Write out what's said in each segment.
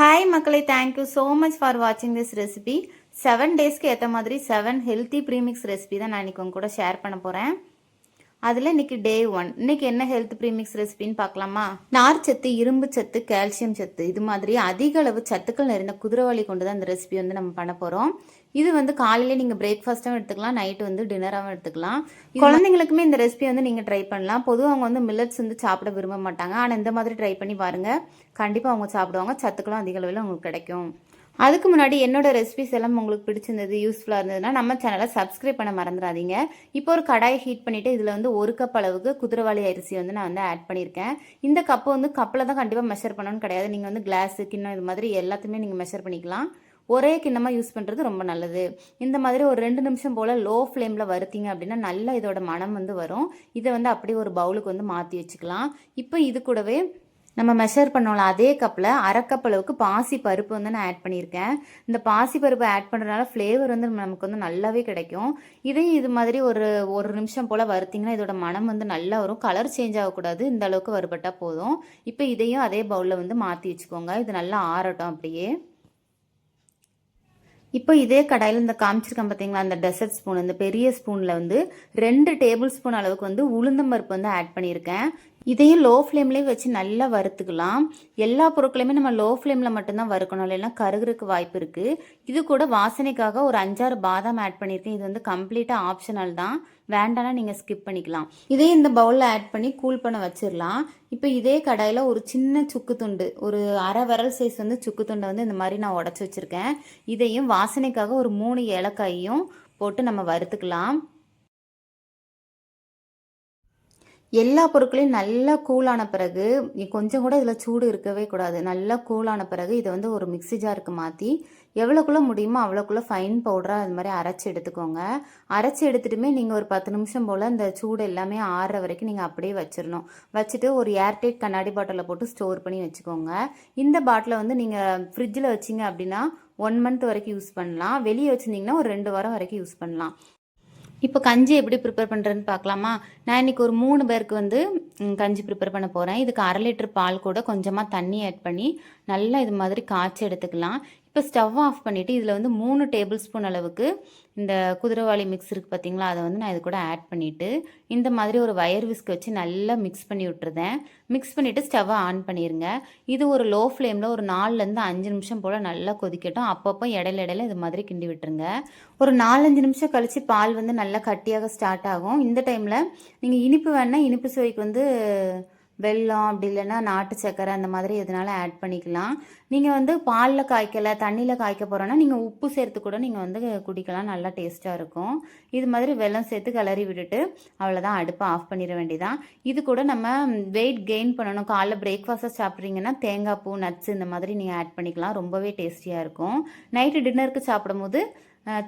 Hi மக்களே. Thank you so much for வாட்சிங் this recipe seven டேஸ்க்கு ஏற்ற மாதிரி செவன் ஹெல்த்தி ப்ரீமிக்ஸ் ரெசிபி தான் நான் இன்னைக்கு உங்க கூட ஷேர் பண்ண போகிறேன் அதில் இன்னைக்கு டே ஒன் இன்னைக்கு என்ன ஹெல்த் ப்ரீமிக்ஸ் ரெசிபின்னு பார்க்கலாமா? நார் சத்து இரும்பு சத்து கால்சியம் சத்து இது மாதிரி அதிக அளவு சத்துக்கள் நிறைந்த குதிரைவாளி கொண்டு தான் இந்த ரெசிபி வந்து நம்ம பண்ண போகிறோம் இது வந்து காலையில நீங்கள் பிரேக்ஃபாஸ்ட்டாகவும் எடுத்துக்கலாம் நைட்டு வந்து டின்னராகவும் எடுத்துக்கலாம். குழந்தைங்களுக்குமே இந்த ரெசிபி வந்து நீங்கள் ட்ரை பண்ணலாம். பொதுவாக அவங்க வந்து மில்லட்ஸ் வந்து சாப்பிட விரும்ப மாட்டாங்க. ஆனால் இந்த மாதிரி ட்ரை பண்ணி பாருங்கள் கண்டிப்பாக அவங்க சாப்பிடுவாங்க. சத்துக்களும் அதிக அளவில் உங்களுக்கு கிடைக்கும். அதுக்கு முன்னாடி என்னோட ரெசிபிஸ் எல்லாம் உங்களுக்கு பிடிச்சிருந்தது யூஸ்ஃபுல்லாக இருந்ததுன்னா நம்ம சேனலை சப்ஸ்கிரைப் பண்ண மறந்துடாதீங்க. இப்போ ஒரு கடாயை ஹீட் பண்ணிவிட்டு இதில் வந்து ஒரு கப் அளவுக்கு குதிரவாளி அரிசி வந்து நான் வந்து ஆட் பண்ணியிருக்கேன். இந்த கப் வந்து கப்பில் தான் கண்டிப்பாக மெஷர் பண்ணணும்னு கிடையாது. நீங்கள் வந்து கிளாஸு கிண்ணம் இது மாதிரி எல்லாத்தையுமே நீங்கள் மெஷர் பண்ணிக்கலாம். ஒரே கிண்ணமாக யூஸ் பண்ணுறது ரொம்ப நல்லது. இந்த மாதிரி ஒரு ரெண்டு நிமிஷம் போல் லோ ஃப்ளேமில் வருத்திங்க அப்படின்னா நல்லா இதோட மனம் வந்து வரும். இதை வந்து அப்படியே ஒரு பவுலுக்கு வந்து மாற்றி வச்சுக்கலாம். இப்போ இது கூடவே நம்ம மெஷர் பண்ணோம்ல அதே கப்பில் அரை கப் அளவுக்கு பாசி பருப்பு வந்து நான் ஆட் பண்ணியிருக்கேன். இந்த பாசி பருப்பு ஆட் பண்ணுறதுனால ஃப்ளேவர் வந்து நமக்கு வந்து நல்லாவே கிடைக்கும். இதையும் இது மாதிரி ஒரு ஒரு நிமிஷம் போல் வறுத்திங்கன்னா இதோட மனம் வந்து நல்லா வரும். கலர் சேஞ்ச் ஆகக்கூடாது. இந்த அளவுக்கு வறுபட்டால் போதும். இப்போ இதையும் அதே பவுலில் வந்து மாற்றி வச்சுக்கோங்க. இது நல்லா ஆறட்டும் அப்படியே. இப்போ இதே கடாயில் இந்த காமிச்சிருக்கேன் பார்த்தீங்களா அந்த டெசர்ட் ஸ்பூன் இந்த பெரிய ஸ்பூனில் வந்து ரெண்டு டேபிள் ஸ்பூன் அளவுக்கு வந்து உளுந்தம்பருப்பு வந்து ஆட் பண்ணியிருக்கேன். இதையும் லோ ஃப்ளேம்லேயே வச்சு நல்லா வறுத்துக்கலாம். எல்லா பொருட்களையுமே நம்ம லோ ஃப்ளேமில் மட்டும்தான் வறுக்கணும். இல்லைன்னா கருகிறதுக்கு வாய்ப்பு இருக்குது இது கூட வாசனைக்காக ஒரு அஞ்சாறு பாதாம் ஆட் பண்ணியிருக்கேன். இது வந்து கம்ப்ளீட்டாக ஆப்ஷனல் தான். வேண்டாம்னா நீங்கள் ஸ்கிப் பண்ணிக்கலாம். இதே இந்த பவுலில் ஆட் பண்ணி கூல் பண்ண வச்சிடலாம். இப்போ இதே கடாயில் ஒரு சின்ன சுக்கு துண்டு ஒரு அரை விரல் சைஸ் வந்து சுக்கு துண்டை வந்து இந்த மாதிரி நான் உடச்சி வச்சுருக்கேன். இதையும் வாசனைக்காக ஒரு மூணு ஏலக்காயையும் போட்டு நம்ம வறுத்துக்கலாம். எல்லா பொருட்களையும் நல்லா கூலான பிறகு கொஞ்சம் கூட இதில் சூடு இருக்கவே கூடாது. நல்லா கூலான பிறகு இதை வந்து ஒரு மிக்சி ஜாருக்கு மாற்றி எவ்வளோக்குள்ளே முடியுமோ அவ்வளோக்குள்ளே ஃபைன் பவுடராக அது மாதிரி அரைச்சி எடுத்துக்கோங்க. அரைச்சி எடுத்துட்டுமே நீங்கள் ஒரு பத்து நிமிஷம் போல் இந்த சூடு எல்லாமே ஆறுற வரைக்கும் நீங்கள் அப்படியே வச்சிடணும் வச்சுட்டு ஒரு ஏர்டைட் கண்ணாடி பாட்டிலில் போட்டு ஸ்டோர் பண்ணி வச்சுக்கோங்க. இந்த பாட்டிலை வந்து நீங்கள் ஃப்ரிட்ஜில் வச்சிங்க அப்படின்னா ஒன் மந்த் வரைக்கும் யூஸ் பண்ணலாம். வெளியே வச்சுருந்தீங்கன்னா ஒரு ரெண்டு வாரம் வரைக்கும் யூஸ் பண்ணலாம். இப்போ கஞ்சி எப்படி ப்ரிப்பேர் பண்ணுறேன்னு பார்க்கலாமா? நான் இன்றைக்கி ஒரு மூணு பேருக்கு வந்து கஞ்சி ப்ரிப்பேர் பண்ண போகிறேன் இதுக்கு அரை லிட்டர் பால் கூட கொஞ்சமாக தண்ணி ஆட் பண்ணி நல்லா இது மாதிரி காய்ச்சி எடுத்துக்கலாம். இப்போ ஸ்டவ் ஆஃப் பண்ணிவிட்டு இதில் வந்து மூணு டேபிள் ஸ்பூன் அளவுக்கு இந்த குதிரைவாளி மிக்ஸ் இருக்குது பார்த்தீங்களா? அதை வந்து நான் இது கூட ஆட் பண்ணிவிட்டு இந்த மாதிரி ஒரு வயர் விஸ்க் வச்சு நல்லா மிக்ஸ் பண்ணி விட்டுருந்தேன் மிக்ஸ் பண்ணிவிட்டு ஸ்டவ்வை ஆன் பண்ணிடுங்க இது ஒரு லோ ஃப்ளேமில் ஒரு நாலுலேருந்து அஞ்சு நிமிஷம் போல் நல்லா கொதிக்கட்டும். அப்பப்போ இடையில இடையில இது மாதிரி கிண்டி விட்டுருங்க. ஒரு நாலஞ்சு நிமிஷம் கழித்து பால் வந்து நல்லா கட்டியாக ஸ்டார்ட் ஆகும். இந்த டைமில் நீங்கள் இனிப்பு வேணால் இனிப்பு சுவைக்கு வந்து வெல்லம் அப்படி இல்லைன்னா நாட்டு சக்கரை அந்த மாதிரி எதனால ஆட் பண்ணிக்கலாம். நீங்கள் வந்து பாலில் காய்க்கலை தண்ணியில் காய்க்க போகிறோன்னா நீங்கள் உப்பு சேர்த்து கூட நீங்கள் வந்து குடிக்கலாம். நல்லா டேஸ்ட்டாக இருக்கும். இது மாதிரி வெல்லம் சேர்த்து கிளறி விட்டுட்டு அவ்வளோதான் அடுப்பை ஆஃப் பண்ணிட வேண்டியதான் இது கூட நம்ம வெயிட் கெயின் பண்ணணும். காலைல பிரேக்ஃபாஸ்ட்டாக சாப்பிட்றீங்கன்னா தேங்காய் பூ நட்ஸ் இந்த மாதிரி நீங்கள் ஆட் பண்ணிக்கலாம். ரொம்பவே டேஸ்டியாக இருக்கும். நைட்டு டின்னருக்கு சாப்பிடும்போது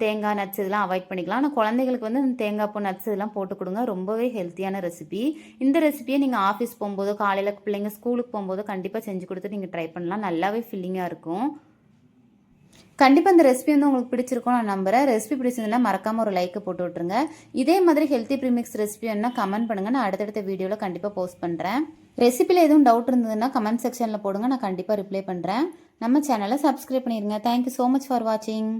தேங்காய் நட்ஸ் இதெல்லாம் அவாய்ட் பண்ணிக்கலாம். ஆனால் குழந்தைகளுக்கு வந்து தேங்காய் பூ நட்ஸ் இதெல்லாம் போட்டு கொடுங்க. ரொம்பவே ஹெல்த்தியான ரெசிபி இந்த ரெசிபியை நீங்கள் ஆஃபீஸ் போகும்போதோ காலையில் பிள்ளைங்க ஸ்கூலுக்கு போகும்போதோ கண்டிப்பாக செஞ்சு கொடுத்து நீங்கள் ட்ரை பண்ணலாம். நல்லாவே ஃபில்லிங்காக இருக்கும். கண்டிப்பாக இந்த ரெசிபி வந்து உங்களுக்கு பிடிச்சிருக்கும் நான் நம்புகிறேன் ரெசிபி பிடிச்சிருந்தா மறக்காமல் ஒரு லைக்கை போட்டு விட்ருங்க இதே மாதிரி ஹெல்த்தி ப்ரீமிக்ஸ் ரெசிபி என்ன கமெண்ட் பண்ணுங்கள் நான் அடுத்தடுத்த வீடியோவில் கண்டிப்பாக போஸ்ட் பண்ணுறேன் ரெசிபியில் எதுவும் டவுட் இருந்ததுன்னா கமெண்ட் செக்ஷனில் போடுங்க. நான் கண்டிப்பாக ரிப்ளை பண்ணுறேன் நம்ம சேனலை சப்ஸ்கிரைப் பண்ணிடுங்க தேங்க்யூ ஸோ மச் ஃபார் வாட்சிங்